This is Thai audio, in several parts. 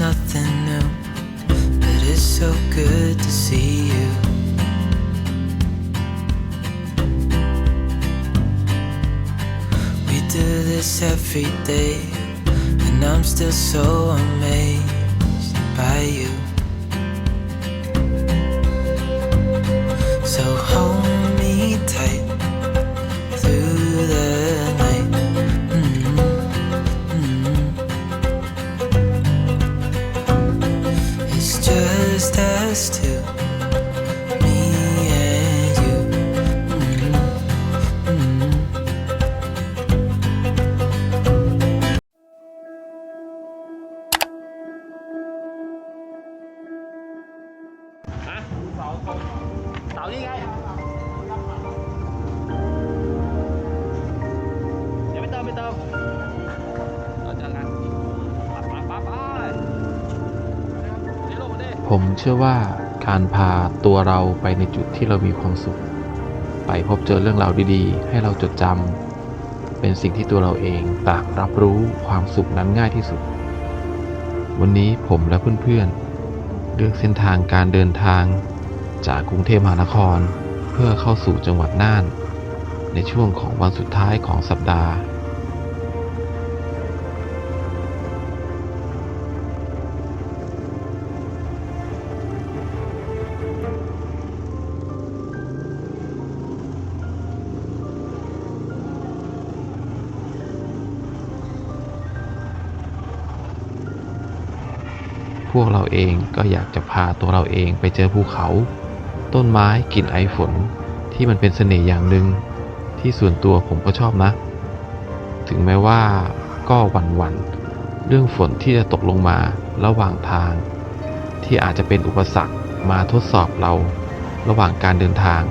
nothing new, but it's so good to see you. We do this every day, and I'm still so amazed by you. ผมเชื่อว่าการพาตัวเราไปในจุดที่เรามีความสุข ไปพบเจอเรื่องราวดีๆ ให้เราจดจำเป็นสิ่งที่ตัวเราเองต่างรับรู้ความสุขนั้นง่ายที่สุด วันนี้ผมและเพื่อนๆ เลือกเส้นทางการเดินทางจากกรุงเทพมหานคร เพื่อเข้าสู่จังหวัดน่าน ในช่วงของวันสุดท้ายของสัปดาห์ พวกเราเองก็อยากจะพาตัวเราเองไปเจอภูเขา ต้นไม้กลิ่นไอฝนที่มันเป็นเสน่ห์อย่างหนึ่งที่ส่วนตัวผมก็ชอบนะ ถึงแม้ว่าก็หวั่นหวันๆเรื่องฝนที่จะตกลงมาระหว่างทาง ที่อาจจะเป็นอุปสรรคมาทดสอบเราระหว่างการเดินทาง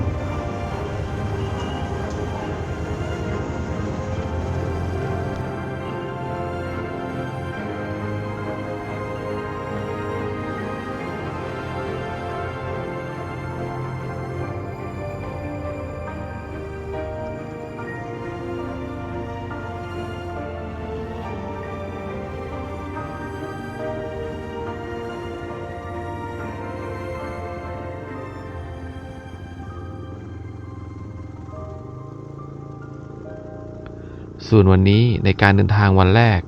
ส่วนวันนี้ในการเดินทางวันแรก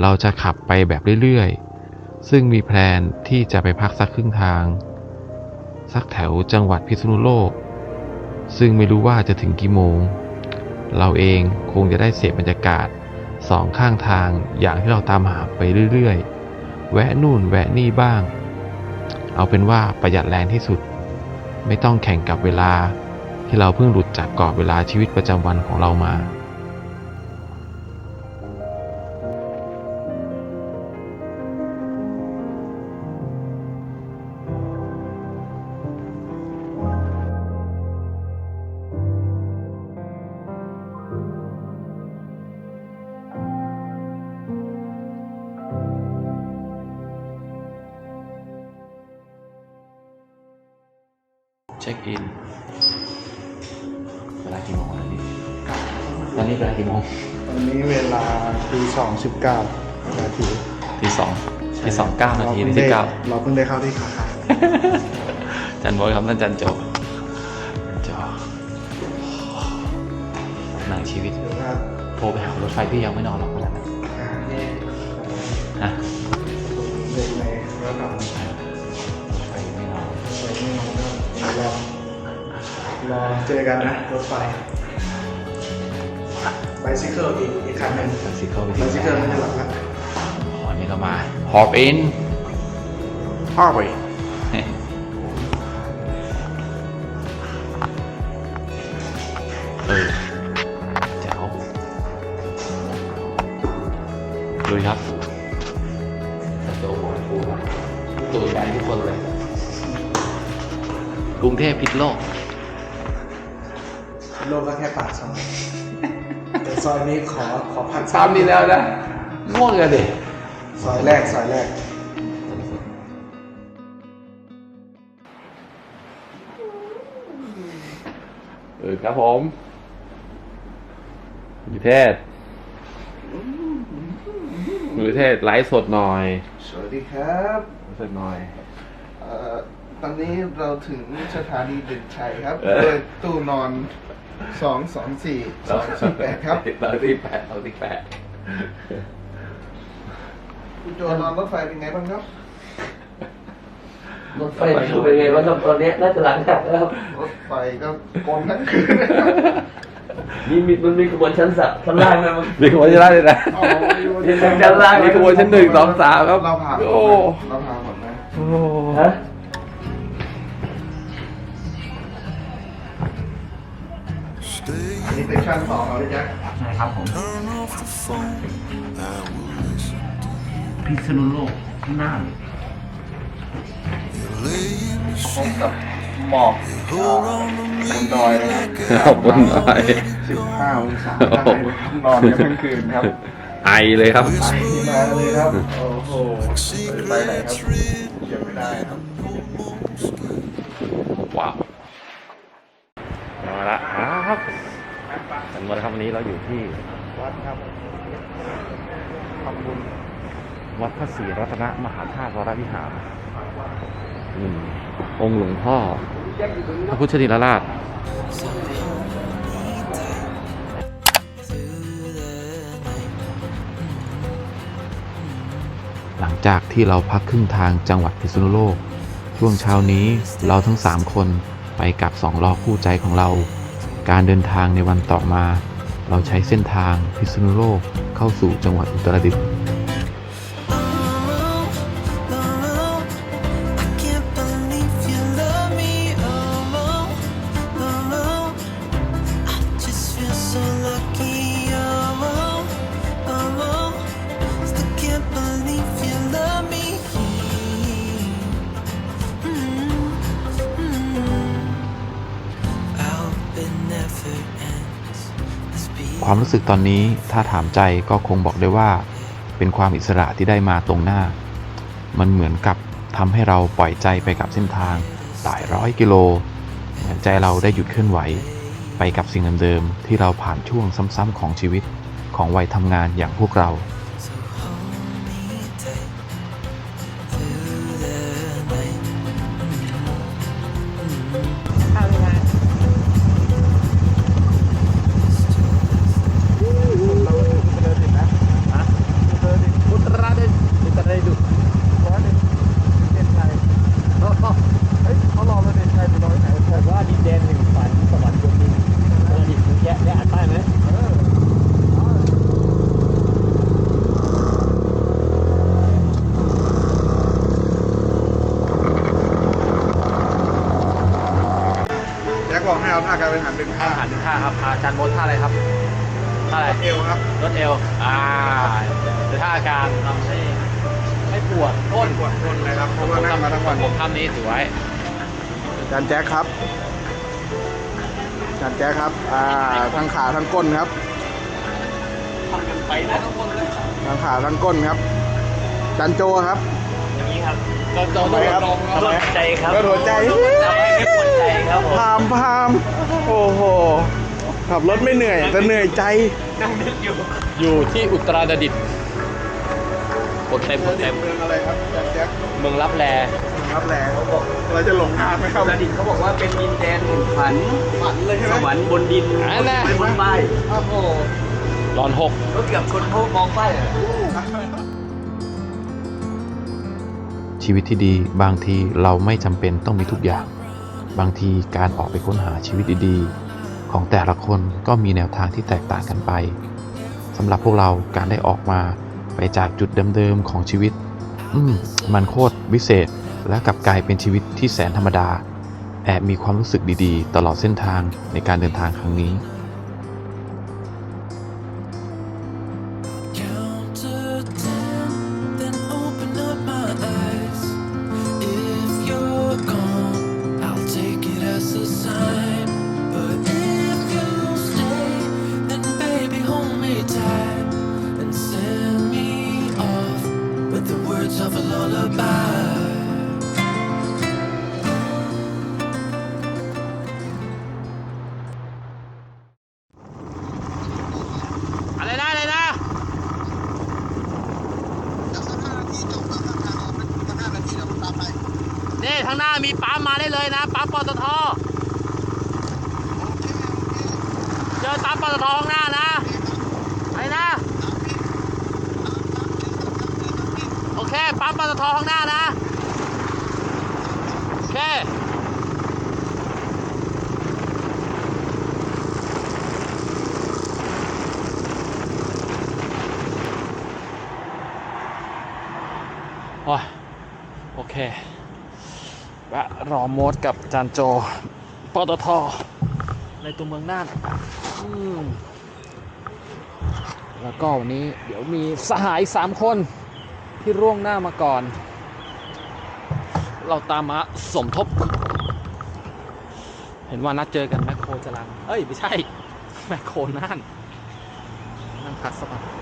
เราจะขับไปแบบเรื่อยๆ ซึ่งมีแพลนที่จะไปพักสักครึ่งทาง สักแถวจังหวัดพิษณุโลก ซึ่งไม่รู้ว่าจะถึงกี่โมง เราเองคงจะได้เสพบรรยากาศสองข้างทางอย่างที่เราตามหาไปเรื่อยๆ แวะนู่นแวะนี่บ้าง เอาเป็นว่าประหยัดแรงที่สุด ไม่ต้องแข่งกับเวลาที่เราเพิ่งหลุดจากกรอบเวลาชีวิตประจำวันของเรามา นาทีที่สิบเก้าเราเพิ่งได้เข้าที่ขาจันบอยครับนั่นจันโจจอหนังชีวิตว่าโทรไปหารถไฟพี่ยังไม่นอนหรอกเวลานั้นอ่านี่ฮะเด็กในระดับรถไฟยังไม่นอนรถนี่ก็รอรอเจอกันนะรถไฟไบซิเคิลอีกอีกคันหนึ่งแท็กซี่เข้าไปไบซิเคิลไม่ได้หลับแล้วอ๋อนี่ก็มาฮอปอิน ฮอร์ไปเออแจ๋วลุยครับโตหัวฟูครับตัวใหญ่ทุกคนเลยกรุงเทพพิษโลกโลกก็แค่ปากซอยแต่ซอยนี้ขอขอพักซ้ำนี่แล้วนะง่วงกันดิ ซอยแรกซอยแรก ออครับผมมือเทศมือเทศไลฟ์สดหน่อยใสวัสดีครับสักหน่อยเอ่อตอนนี้เราถึงสถานีเด่นชัยครับเออโดยตู้นอนสองสองสี่สองสี่แปดครับเราที่แปดเราที่แปดคุณโจนอนรถไฟเป็นไงบ้างครับ รถไฟเป็นไงวะครับตอนเนี้ยน่าจะหลังหักแล้วครับรถไฟก็กลนทั้งคืนนะครับมีมีมันมีขบวนชั้นสัชั้นล่างนะมันมีขบวนชั้นล่างเลยนะอ๋อมีขบวนมีชั้นล่างมีขบวนชั้นหนึ่งสองสามครับเราผ่านโอ้เราผ่านหมดนะฮะอันนี้เป็นชั้นสองเราเลยจ๊ะใช่ครับผมพิษณุโลกน่าน พบกับหมอกอ่าบนดอยนะครับขอบคุณหน่อยสิบห้าองศาได้นะครับนอนกันทั้งคืนครับไอเลยครับ ไปมาเลยครับ โอ้โหไปไหนครับเก็บไม่ได้ครับว้าวมาละครับกันมาครับวันนี้เราอยู่ที่วัดครับทำบุญวัดพระศรีรัตนมหาธาตุวรวิหาร องค์หลวงพ่อพระพุทธนิรราชหลังจากที่เราพักครึ่งทางจังหวัดพิษณุโลก ช่วงเช้านี้เราทั้ง 3 คนไปกับสองล้อคู่ใจของเรา การเดินทางในวันต่อมา เราใช้เส้นทางพิษณุโลกเข้าสู่จังหวัดอุตรดิตถ์ ความรู้สึกตอนนี้ถ้าถามใจก็คงบอกได้ว่า เป็นความอิสระที่ได้มาตรงหน้า มันเหมือนกับทำให้เราปล่อยใจไปกับเส้นทางหลายร้อยกิโลเหมือนใจเราได้หยุดเคลื่อนไหว ไปกับสิ่งเดิมๆที่เราผ่านช่วงซ้ำๆของชีวิตของวัยทำงานอย่างพวกเรา ท่าอาหารท่าครับอาจารย์โบทท่าอะไรครับท่าอะไรเอวครับรถเอวอ่าหรือท่าอาการทำให้ให้ปวดก้นปวดทนเลยครับเพราะว่านั่งมาทั้งวันผมทำนี้ถือไว้อาจารย์แจ็คครับอาจารย์แจ็คครับอ่าทั้งขาทั้งก้นครับทำกันไปนะทุกคนเลยทั้งขาทั้งก้นครับอาจารย์โจครับอย่างนี้ครับเราเราทำไมครับรถใจครับรถหัวใจทำให้ ไม่ปวดใจครับผมพามพามโอ้โห ขับรถไม่เหนื่อย แต่เหนื่อยใจ นั่งนึกอยู่อยู่ที่อุตรดิตถ์กดเต็มกดเต็มเมืองอะไรครับอาจารย์แจ็คเมืองรับแลรับแรงเขาบอกเราจะหลงทางไหมครับอุตรดิตถ์เขาบอกว่าเป็นดินแดนแห่งฝันฝันเลยใช่ไหมสวรรค์บนดินอันน่ะบนป้ายโอ้โหรอนหก ก็เกือบคนเขามองป้ายอะ ชีวิตที่ดีบางทีเราไม่จำเป็นต้องมีทุกอย่าง บางทีการออกไปค้นหาชีวิตดีๆ ของแต่ละคนก็มีแนวทางที่แตกต่างกันไปสำหรับพวกเราการได้ออกมาไปจากจุดเดิมๆของชีวิตอืมมันโคตรวิเศษและกลับกลายเป็นชีวิตที่แสนธรรมดา แอบมีความรู้สึกดีๆ ตลอดเส้นทางในการเดินทางครั้งนี้ ตทข้างหน้านะ โอเคโอ้ยโอเคแวะรอโมดกับจานโจ ปตท ในตัวเมืองน่านแล้วก็วันนี้เดี๋ยวมีสหายสามคน ที่ร่วงหน้ามาก่อน เราตามมาสมทบ เห็นว่านัดเจอกันแมคโครจรันเอ้ย ไม่ใช่ แมคโครน่านนั่งพักสักพัก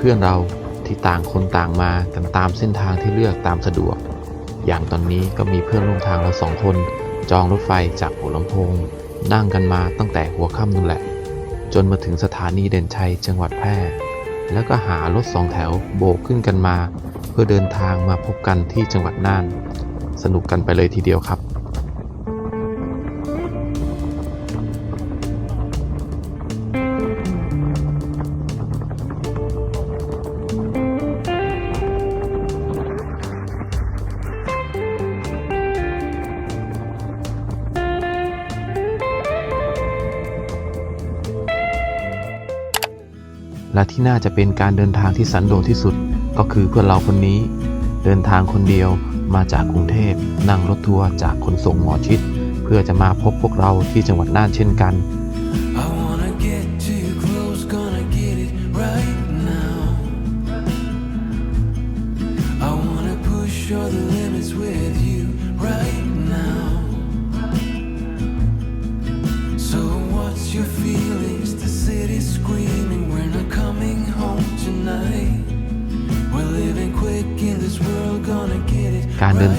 เพื่อนเราที่ต่างคนต่างมากันตามเส้นทางที่เลือกตามสะดวก อย่างตอนนี้ก็มีเพื่อนร่วมทางเราสองคน จองรถไฟจากหัวลำโพง นั่งกันมาตั้งแต่หัวค่ำนู่นแหละ จนมาถึงสถานีเด่นชัยจังหวัดแพร่ แล้วก็หารถสองแถวโบกขึ้นกันมา เพื่อเดินทางมาพบกันที่จังหวัดน่าน สนุกกันไปเลยทีเดียวครับ และที่น่าจะเป็นการเดินทางที่สันโดษที่สุด ก็คือเพื่อนเราคนนี้ เดินทางคนเดียวมาจากกรุงเทพนั่งรถทัวร์จากขนส่งหมอชิด เพื่อจะมาพบพวกเราที่จังหวัดน่านเช่นกัน I wanna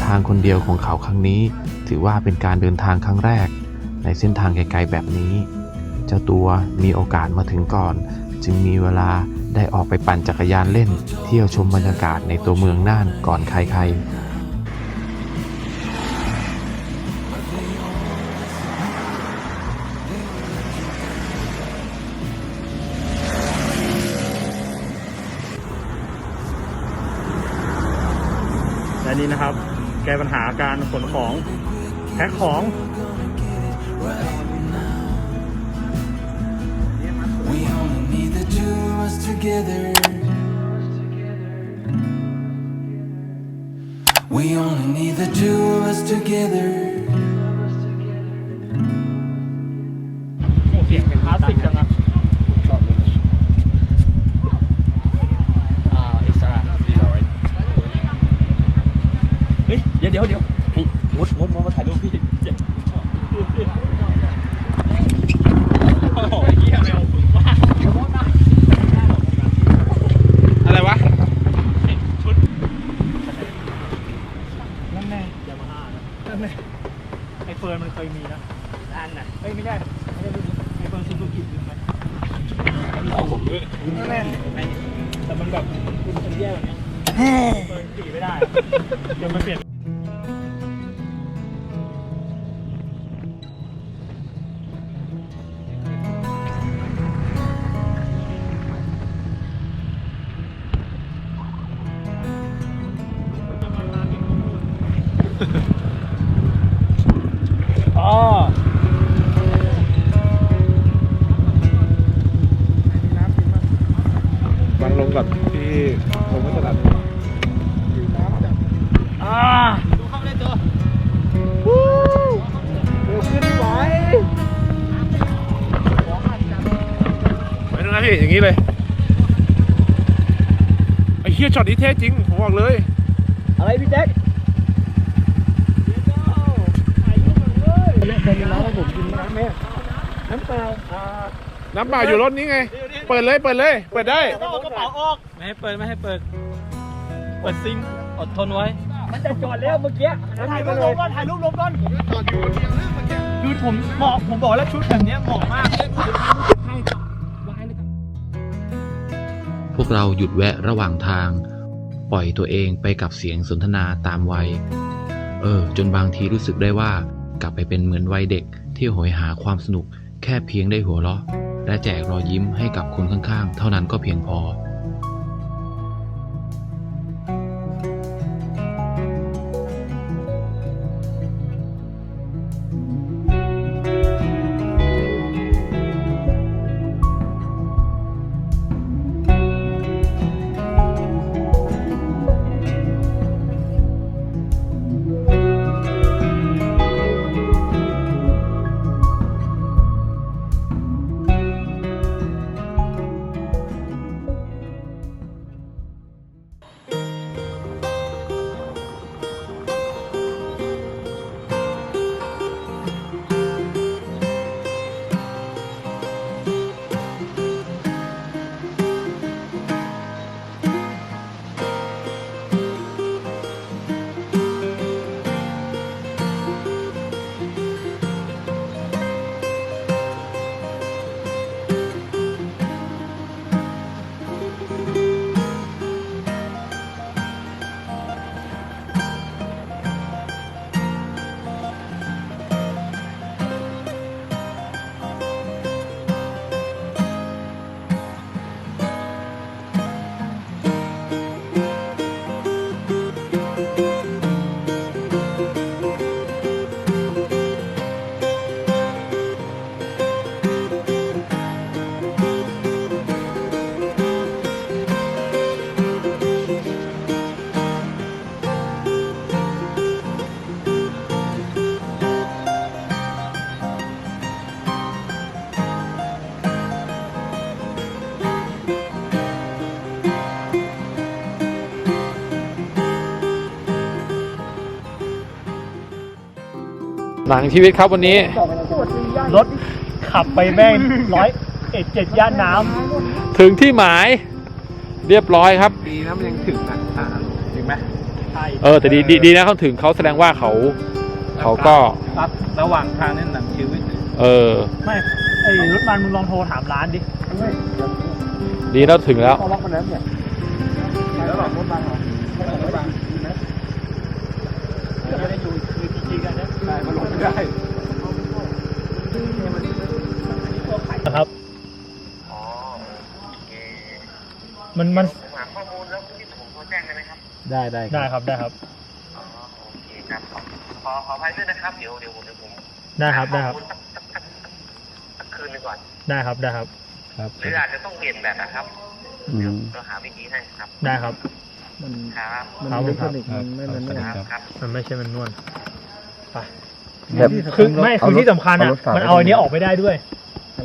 ทางคนเดียวของเขาครั้งนี้ ถือว่าเป็นการเดินทางครั้งแรก ในเส้นทางไกลๆแบบนี้ เจ้าตัวมีโอกาสมาถึงก่อน จึงมีเวลาได้ออกไปปั่นจักรยานเล่น เที่ยวชมบรรยากาศในตัวเมืองน่านก่อนใครๆ ก้ปัญหาการขนของแพ็คของ We only need the two of us together. มดมดมดมาถ่ายรูปพี่เจ็บโอ้โหเยี่ยมเลยอะไรวะ ชุดนั่นแน่ยามาฮ่านะนั่นแน่ไอเฟิร์นมันเคยมีนะอันน่ะเอ้ยไม่ได้ไม่ได้รุ่นนี้ไอเฟิร์นซูซูกิลืมไปเอาผมด้วยนั่นแน่แต่มันแบบคุณมันแย่แบบนี้เฟิร์นขี่ไม่ได้อะเดี๋ยวมันเปลี่ยน พี่อย่างนี้เลยไอ้เฮียช็อตนี้เท่จริงผมบอกเลยอะไรพี่แจ๊น้ำเปล่าน้ำเปล่าอยู่รถนี้ไง เปิดเลยเปิดเลย เปิดได้กระเป๋าออกไม่ให้เปิดไม่ให้เปิด เปิดซิงอดทนไว้ มันจะจอดแล้วเมื่อกี้ถ่ายรูปลงก่อนถ่ายรูปลงก่อนคือผมเหมาะผมบอกแล้วชุดแบบนี้เหมาะมาก เราหยุดแวะระหว่างทาง ปล่อยตัวเองไปกับเสียงสนทนาตามวัย เออ จนบางทีรู้สึกได้ว่า กลับไปเป็นเหมือนวัยเด็กที่โหยหาความสนุก แค่เพียงได้หัวเราะ และแจกรอยยิ้มให้กับคนข้างๆ เท่านั้นก็เพียงพอ หลังชีวิตครับวันนี้ รถขับไปแม่งร้อยเอ็ดเจ็ดย่านน้ถึงที่หมาย เรียบร้อยครับ ดีนะมันยังถึงอะอ่าถึงไหมำใช่เออแต่ดีดีดีนะเขาถึงเขาแสดงว่าเขา เขาก็ รับระหว่างทางนั่นหนังชีวิตเออ ไม่ไอ้รถมันมึงลองโทรถามร้านดิดีแล้วถึงแล้วเขาล็อกมาแล้วเนี่ย มันมันหาข้อมูลแล้วที่ผมโทรแจ้งได้ไหมครับ ได้ได้ได้ครับได้ครับ อ๋อโอเคครับขอขอขออภัยด้วยนะครับ เดี๋ยวเดี๋ยวเดี๋ยวผมได้ครับได้ครับ หาข้อมูลสักสักสักสักคืนหนึงก่อน ได้ครับได้ครับ ครับหรืออาจจะต้องเปลี่ยนแบบนะครับเดี๋ยวเราหาวิธีให้ครับ ได้ครับ มันครับมันครับอิเล็กทรอนิกส์มันไม่มันไม่ครับครับมันไม่ใช่มันนวลไปแบบ คือไม่คือที่สำคัญอะมันเอาอันนี้ออกไม่ได้ด้วย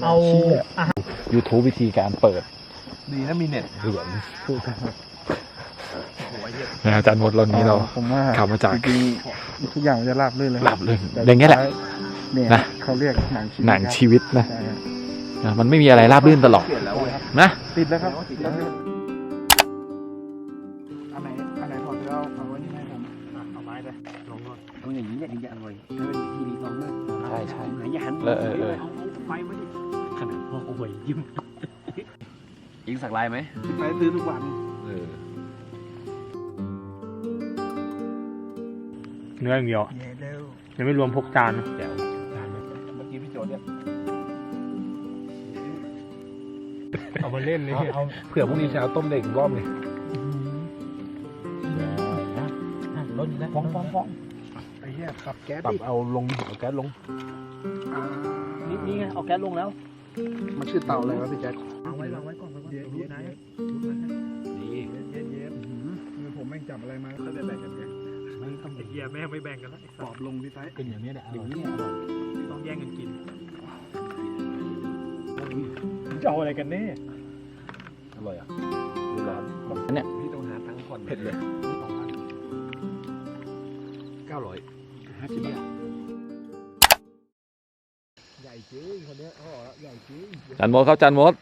เอาอาหาร YouTube วิธีการเปิด ดีนะมีเน็ตเหลืองนะอาจารย์หมดรอบนี้เราผมว่าขับมาจากจริงๆทุกอย่างมันจะราบรื่นเลยหลับเลยอย่างเงี้ยแหละ เนี่ยนะ เขาเรียกหนังชีวิตหนังชีวิตนะใช่ครับนะมันไม่มีอะไรราบรื่นตลอดนะติดแล้วครับติดแล้วอันไหนอันไหนถอดแล้วเอาไว้นี่ให้ผมเอาไม้ไปลงก่อนเอาอย่างนี้เนี่ยถึงจะอร่อยเออทีนี้ลองเลยใช่ใช่ ไหนอย่าหันเออเออเออาไฟมาดิขนาดพวกโอ้ยยิ้ม ยิงสักลายไหมไปซื้อทุกวัน เออเนื้ออย่างเดียวเย้เร็วยังไม่รวมพวกจานนะเดี๋ยวเมื่อกี้พี่โจเนี่ยเอามาเล่นเลยเอาเผื่อพรุ่งนี้เช้าต้มเด็กอีกรอบเลยรถนะฟ้องฟ้องฟ้องไอ้เหี้ยขับแก๊สปรับดิเอาลงเอาแก๊สลงอ่านี่นี่ไงเอาแก๊สลงแล้ว มันชื่อเต่าอะไรวะพี่แจ๊ควางไว้วางไว้ก่อนวางไว้เย็นก่อนเย็นนะเย็นเย็นเย็นมือผมแม่งจับอะไรมาเขาจะแบ่งกันไงไอ้เหี้ยแม่ไม่แบ่งกันแล้วปอบลงพี่ไซเป็นอย่างนี้แหละอย่างนี้อร่อยต้องแย่งกันกินจะเอาอะไรกันแน่อร่อยอะดูร้อนเนี่ยพี่ต้องหาตังค์ผ่อนเผ็ดเลยเก้าร้อยห้าสิบบาท จันมดครับจันมด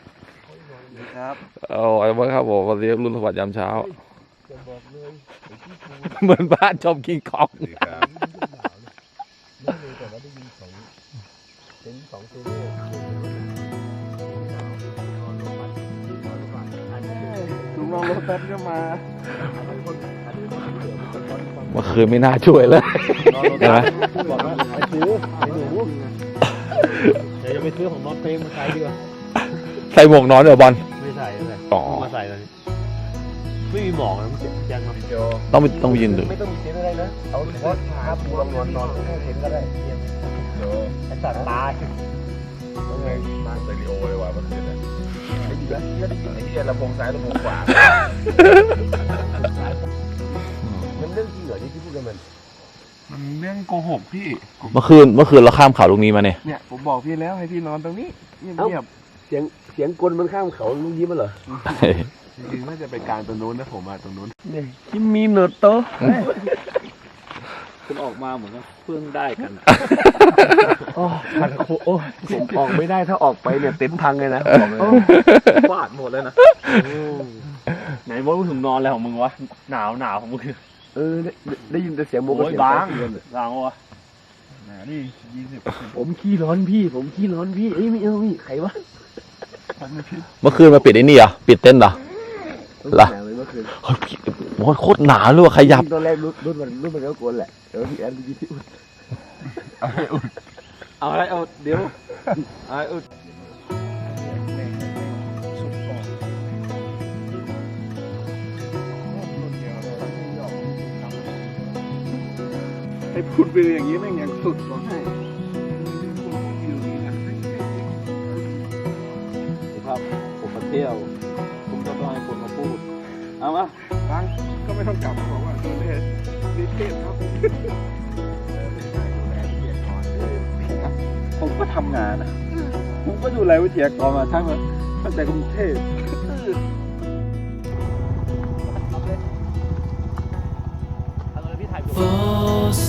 ครับโอ้ยมดครับผมวันนี้รุ่นสวัสดิ์ยามเช้าเหมือนบ้านชมกิงคองลุงลองรถแป๊บก็มาเมื่อคืนไม่น่าช่วยเลยใช่ไหมบอกว่าไปซื้อไอ้หนูเดี๋ยวจะ ไปซื้อของน็อตเฟรมมาใช้ดีกว่าใส่หมวกนอนเดี๋ยวบอล ไม่ใส่เลยอ๋อ มาใส่เลยไม่มีหมอกนะมันเจ็บยังครับต้องไปต้องไปยืนดูไม่ต้องมีเต็นท์อะไรนะเอาเฉพาะผ้าปูรองนอนนอนแค่เต็นท์ก็ได้ไอ้สัตว์ตายมาสเตอริโอเลยว่ะเมื่อคืนน่ะได้ยินแล้วได้ยินไอ้เหี้ยลำโพงซ้ายลำโพงขวามันเรื่องจริงเหรอที่พูดกันมัน มันเรื่องโกหกพี่ เมื่อคืนเมื่อคืนเราข้ามเขาลูกนี้มาเนี่ยเนี่ยผมบอกพี่แล้วให้พี่นอนตรงนี้เงียบเสียงเสียงกลมันข้ามเขาลุงยิ้มมันเหรอๆจริงๆน่าจะไปกลางตรงนู้นนะผมมาตรงนู้นคิมมีเนิร์ดโตคุณออกมาเหมือนกับเพิ่งได้กันพันโคโอ้ผมออกไม่ได้ถ้าออกไปเนี่ยเต็นท์พังเลยนะบอกเลยฟาดหมดเลยนะไหนว่าถึงนอนแล้วของมึงวะหนาวหนาวของมึงคือ เออได้ได้ยินแต่เสียงโมกโอ้ยเสียบางเสียบางวะนะนี่ยี่สิบผมขี้ร้อนพี่ ผมขี้ร้อนพี่เอ้ยไม่เอาพี่ใครวะเมื่อคืนมาปิดไอ้นี่เหรอปิดเต้นท์เหรอ ล่ะ หนาวเลยเมื่อคืนเฮ้ยพี่โอ้ยโคตรหนาวเลยว่ะขยับ ตอนแรกรุ่นรุ่นมันรุ่นมันก็กวนแหละเดี๋ยวพี่แอนพี่ที่อุ่นเอาอะไรเอาเดี๋ยวเอาเอา ให้พูดไปอย่างนี้แม่งยังสุดกว่าให้ครับผมมาเที่ยว ผมก็ต้องให้คนมาพูด เอามาฟังก็ไม่ต้องกลับมาบอกว่านี่เลยนี่เทพครับ ผมก็ทำงานนะผมก็ดูแลวิทยากรมาทั้งตั้งแต่กรุงเทพ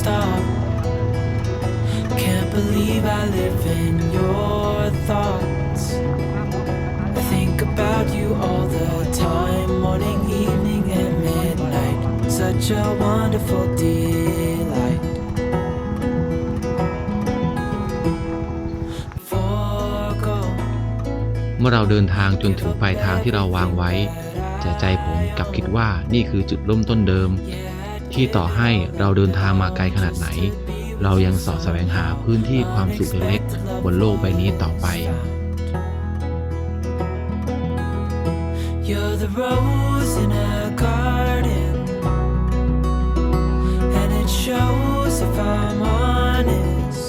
stop. Can't believe I live in your thoughts. I think about you all the time, morning, evening, and midnight. Such a wonderful delight. Forgo. เมื่อเราเดินทางจนถึงปลายทางที่เราวางไว้ แต่ใจผมกลับคิดว่านี่คือจุดเริ่มต้นเดิม ที่ต่อให้เราเดินทางมาไกลขนาดไหน เรายังสอดแสวงหาพื้นที่ความสุขเล็กๆบนโลกใบนี้ต่อไป You're the rose in a garden, and it shows if I'm honest.